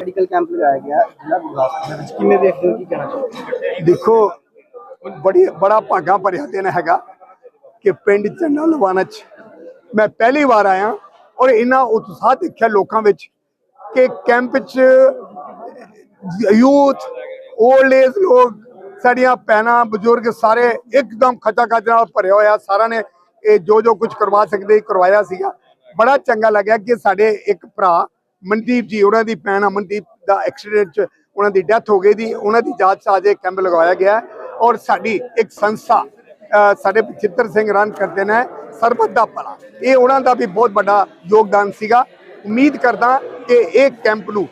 Medical camp ਲਗਾਇਆ ਗਿਆ ਜ਼ਿਲ੍ਹਾ ਗੁਰਦਾਸਪੁਰ ਦੇ ਵਿੱਚ। ਕਿਵੇਂ ਵੇਖਦੇ ਹੋ, ਕੀ ਕਹਿਣਾ ਚਾਹੋਗੇ? ਦੇਖੋ, ਬੜੀ, ਬੜਾ ਭਾਗਾ ਭਰਿਆ ਦਿਨ ਹੈਗਾ ਕਿ ਪਿੰਡ ਚੰਨਾ ਲਵਾਨਾ ਚ ਮੈਂ ਪਹਿਲੀ ਵਾਰ ਆਇਆ ਔਰ ਇੰਨਾ ਉਤਸ਼ਾਹ ਦੇਖਿਆ ਲੋਕਾਂ ਵਿੱਚ ਕਿ ਕੈਂਪ ਚ ਯੂਥ 올ਡ ਏਜ ਲੋਕ, ਸਾਡੀਆਂ ਭੈਣਾਂ, ਬਜ਼ੁਰਗ ਸਾਰੇ ਇੱਕਦਮ ਖਚਾ ਖਚ ਨਾਲ ਭਰਿਆ ਹੋਇਆ। ਸਾਰਿਆਂ ਨੇ ਇਹ ਜੋ ਜੋ ਕੁਝ ਕਰਵਾ ਸਕਦੇ, ਕਰਵਾਇਆ ਸੀਗਾ। ਬੜਾ ਚੰਗਾ ਲੱਗਿਆ ਕਿ ਸਾਡੇ ਇੱਕ ਭਰਾ ਮਨਦੀਪ ਜੀ, ਉਹਨਾਂ ਦੀ ਭੈਣ ਅਮਨਦੀਪ ਦਾ ਐਕਸੀਡੈਂਟ ਚ ਉਹਨਾਂ ਦੀ ਡੈਥ ਹੋ ਗਈ ਦੀ ਉਹਨਾਂ ਦੀ ਜਾਂਚ 'ਚ ਅੱਜ ਇਹ ਕੈਂਪ ਲਗਾਇਆ ਗਿਆ ਔਰ ਸਾਡੀ ਇੱਕ ਸੰਸਥਾ ਸਾਡੇ ਬਚਿੱਤਰ ਸਿੰਘ ਰਨ ਕਰਦੇ ਨੇ ਸਰਬਤ ਦਾ ਭਲਾ। ਇਹ ਉਹਨਾਂ ਦਾ ਵੀ ਬਹੁਤ ਵੱਡਾ ਯੋਗਦਾਨ ਸੀਗਾ। ਉਮੀਦ ਕਰਦਾ ਕਿ ਇਹ ਕੈਂਪ ਨੂੰ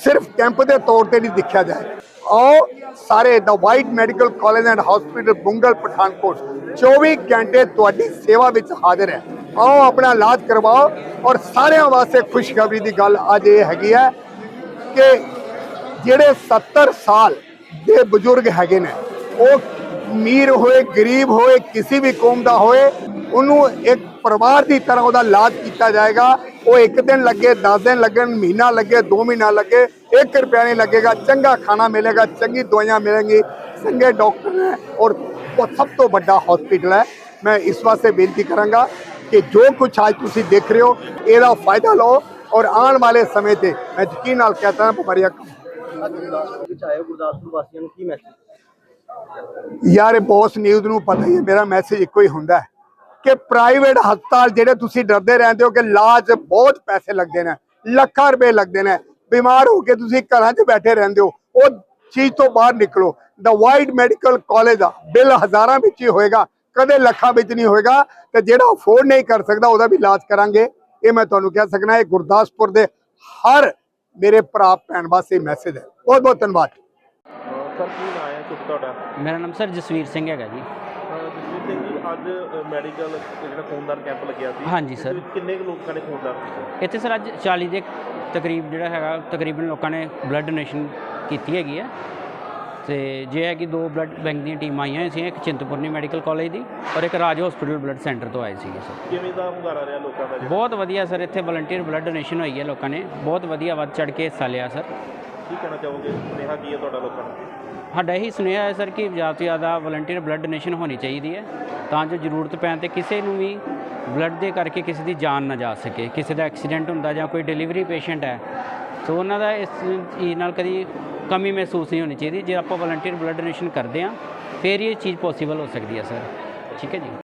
ਸਿਰਫ ਕੈਂਪ ਦੇ ਤੌਰ ਤੇ ਨਹੀਂ ਦੇਖਿਆ ਜਾਏ। ਆਓ ਸਾਰੇ The White Medical College and Hospital Bungal Pathankot 24 ਘੰਟੇ ਤੁਹਾਡੀ ਸੇਵਾ ਵਿੱਚ ਹਾਜ਼ਰ ਹੈ। ਆਓ ਆਪਣਾ ਇਲਾਜ ਕਰਵਾਓ ਔਰ ਸਾਰਿਆਂ ਵਾਸਤੇ ਖੁਸ਼ਖਬਰੀ ਦੀ ਗੱਲ ਅੱਜ ਇਹ ਹੈਗੀ ਹੈ ਕਿ ਜਿਹੜੇ 70 ਸਾਲ ਦੇ ਬਜ਼ੁਰਗ ਹੈਗੇ ਨੇ, ਉਹ ਅਮੀਰ ਹੋਏ, ਗਰੀਬ ਹੋਏ, ਕਿਸੇ ਵੀ ਕੌਮ ਦਾ ਹੋਏ, ਉਹਨੂੰ ਇੱਕ ਪਰਿਵਾਰ ਦੀ ਤਰ੍ਹਾਂ ਉਹਦਾ ਇਲਾਜ ਕੀਤਾ ਜਾਏਗਾ। ਉਹ ਇੱਕ ਦਿਨ ਲੱਗੇ 10 ਦਿਨ ਲੱਗਣ ਮਹੀਨਾ ਲੱਗੇ 2 ਮਹੀਨਾ ਲੱਗੇ 1 ਰੁਪਿਆ ਨਹੀਂ ਲੱਗੇਗਾ। ਚੰਗਾ ਖਾਣਾ ਮਿਲੇਗਾ, ਚੰਗੀ ਦਵਾਈਆਂ ਮਿਲਣਗੀ ਚੰਗੇ ਡਾਕਟਰ ਨੇ ਔਰ ਉਹ ਸਭ ਤੋਂ ਵੱਡਾ ਹਸਪੀਟਲ ਹੈ। ਮੈਂ ਇਸ ਵਾਸਤੇ ਬੇਨਤੀ ਕਰਾਂਗਾ ਕਿ ਜੋ ਕੁਝ ਅੱਜ ਤੁਸੀਂ ਦੇਖ ਰਹੇ ਹੋ ਇਹਦਾ ਫਾਇਦਾ ਲਓ ਔਰ ਆਉਣ ਵਾਲੇ ਸਮੇਂ ਤੇ ਮੈਂ ਯਕੀਨ ਨਾਲ ਕਹਤਾ ਹਾਂ ਬਿਮਾਰੀਆਂ ਗੁਰਦਾਸਪੁਰ ਵਾਸੀਆਂ ਨੂੰ ਕੀ ਮੈਸੇਜ ਯਾਰ ਇਹ ਬੌਸ ਨਿਊਜ਼ ਨੂੰ ਪਤਾ ਹੀ ਹੈ ਮੇਰਾ ਮੈਸੇਜ ਇੱਕੋ ਹੀ ਹੁੰਦਾ ਹੈ ਕਿ ਪ੍ਰਾਈਵੇਟ ਹਸਪਤਾਲ ਜਿਹੜੇ ਤੁਸੀਂ ਡਰਦੇ ਰਹਿੰਦੇ ਹੋ ਕਿ ਇਲਾਜ ਬਹੁਤ ਪੈਸੇ ਲੱਗਦੇ ਨੇ ਲੱਖਾਂ ਰੁਪਏ ਲੱਗਦੇ ਨੇ ਬਿਮਾਰ ਹੋ ਕੇ ਤੁਸੀਂ ਘਰਾਂ 'ਚ ਬੈਠੇ ਰਹਿੰਦੇ ਹੋ ਉਹ ਚੀਜ਼ ਤੋਂ ਬਾਹਰ ਨਿਕਲੋ। ਦਾ ਵਾਈਡ ਮੈਡੀਕਲ ਕਾਲਜ ਦਾ ਬਿੱਲ ਹਜ਼ਾਰਾਂ ਵਿੱਚ ਹੀ ਹੋਏਗਾ। ਕਦੇ ਲੱਖਾਂ ਵਿੱਚ ਨਹੀਂ ਹੋਏਗਾ ਤੇ ਜਿਹੜਾ ਅਫੋਰਡ ਨਹੀਂ ਕਰ ਸਕਦਾ ਉਹਦਾ ਵੀ ਇਲਾਜ ਕਰਾਂਗੇ। ਇਹ ਮੈਂ ਤੁਹਾਨੂੰ ਕਹਿ ਸਕਣਾ ਇਹ ਗੁਰਦਾਸਪੁਰ ਦੇ ਹਰ ਮੇਰੇ ਭਰਾ ਭੈਣ ਵਾਸਤੇ ਮੈਸੇਜ ਹੈ। ਬਹੁਤ ਬਹੁਤ ਧੰਨਵਾਦ। ਸਰ ਕੀ ਨਾਂ ਹੈ ਕੁਝ ਤੁਹਾਡਾ? ਮੇਰਾ ਨਾਮ ਸਰ ਜਸਵੀਰ ਸਿੰਘ ਹੈਗਾ ਜੀ। ਅਹ ਜਸਵੀਰ ਸਿੰਘ ਜੀ ਅੱਜ ਮੈਡੀਕਲ ਜਿਹੜਾ ਖੂਨਦਾਨ ਕੈਂਪ ਲੱਗਿਆ ਸੀ। ਹਾਂਜੀ ਸਰ। ਕਿੰਨੇ ਕੁ ਲੋਕਾਂ ਨੇ ਖੂਨਦਾਨ ਕੀਤਾ? ਇੱਥੇ ਸਰ ਅੱਜ 40 ਦੇ ਤਕਰੀਬ ਜਿਹੜਾ ਹੈਗਾ ਤਕਰੀਬਨ ਲੋਕਾਂ ਨੇ ਬਲੱਡ ਡੋਨੇਸ਼ਨ ਕੀਤੀ ਹੈਗੀ ਹੈ। ਤੇ ਜੇ ਹੈ ਕਿ ਦੋ ਬਲੱਡ ਬੈਂਕ ਦੀਆਂ ਟੀਮਾਂ ਆਈਆਂ ਸੀ ਇੱਕ ਚਿੰਤਪੁਰਨੀ ਮੈਡੀਕਲ ਕਾਲਜ ਦੀ ਔਰ ਇੱਕ ਰਾਜ ਹਸਪੀਟਲ ਬਲੱਡ ਸੈਂਟਰ ਤੋਂ ਆਏ ਸੀਗੇ ਸਰ। ਕਿਵੇਂ ਦਾ ਹੁੰਗਾਰਾ ਰਿਹਾ ਲੋਕਾਂ ਦਾ ਬਹੁਤ ਵਧੀਆ ਸਰ ਇੱਥੇ ਵਲੰਟੀਅਰ ਬਲੱਡ ਡੋਨੇਸ਼ਨ ਹੋਈ ਹੈ ਲੋਕਾਂ ਨੇ। ਬਹੁਤ ਵਧੀਆ ਵੱਧ ਚੜ ਕੇ ਹਿੱਸਾ ਲਿਆ ਸਰ। ਕੀ ਕਹਿਣਾ ਚਾਹੋਗੇ? ਸੁਨੇਹਾ ਕੀ ਹੈ ਤੁਹਾਡਾ ਲੋਕਾਂ ਨੂੰ? ਸਾਡਾ ਇਹੀ ਸੁਨੇਹਾ ਹੈ ਸਰ ਕਿ ਜ਼ਿਆਦਾ ਤੋਂ ਜ਼ਿਆਦਾ ਵਲੰਟੀਅਰ ਬਲੱਡ ਡੋਨੇਸ਼ਨ ਹੋਣੀ ਚਾਹੀਦੀ ਹੈ ਤਾਂ ਜੋ ਜ਼ਰੂਰਤ ਪੈਣ ਤੇ ਕਿਸੇ ਨੂੰ ਵੀ ਬਲੱਡ ਦੇ ਕਰਕੇ ਕਿਸੇ ਦੀ ਜਾਨ ਨਾ ਜਾ ਸਕੇ। ਕਿਸੇ ਦਾ ਐਕਸੀਡੈਂਟ ਹੁੰਦਾ ਜਾਂ ਕੋਈ ਡਿਲੀਵਰੀ ਪੇਸ਼ੈਂਟ ਹੈ ਸੋ ਉਹਨਾਂ ਦਾ ਇਸ ਚੀਜ਼ ਨਾਲ ਕਦੀ ਕਮੀ ਮਹਿਸੂਸ ਨਹੀਂ ਹੋਣੀ ਚਾਹੀਦੀ। ਜੇ ਆਪਾਂ ਵਲੰਟੀਅਰ ਬਲੱਡ ਡੋਨੇਸ਼ਨ ਕਰਦੇ ਹਾਂ, ਫਿਰ ਇਹ ਚੀਜ਼ ਪੋਸੀਬਲ ਹੋ ਸਕਦੀ ਹੈ ਸਰ ਠੀਕ ਹੈ ਜੀ?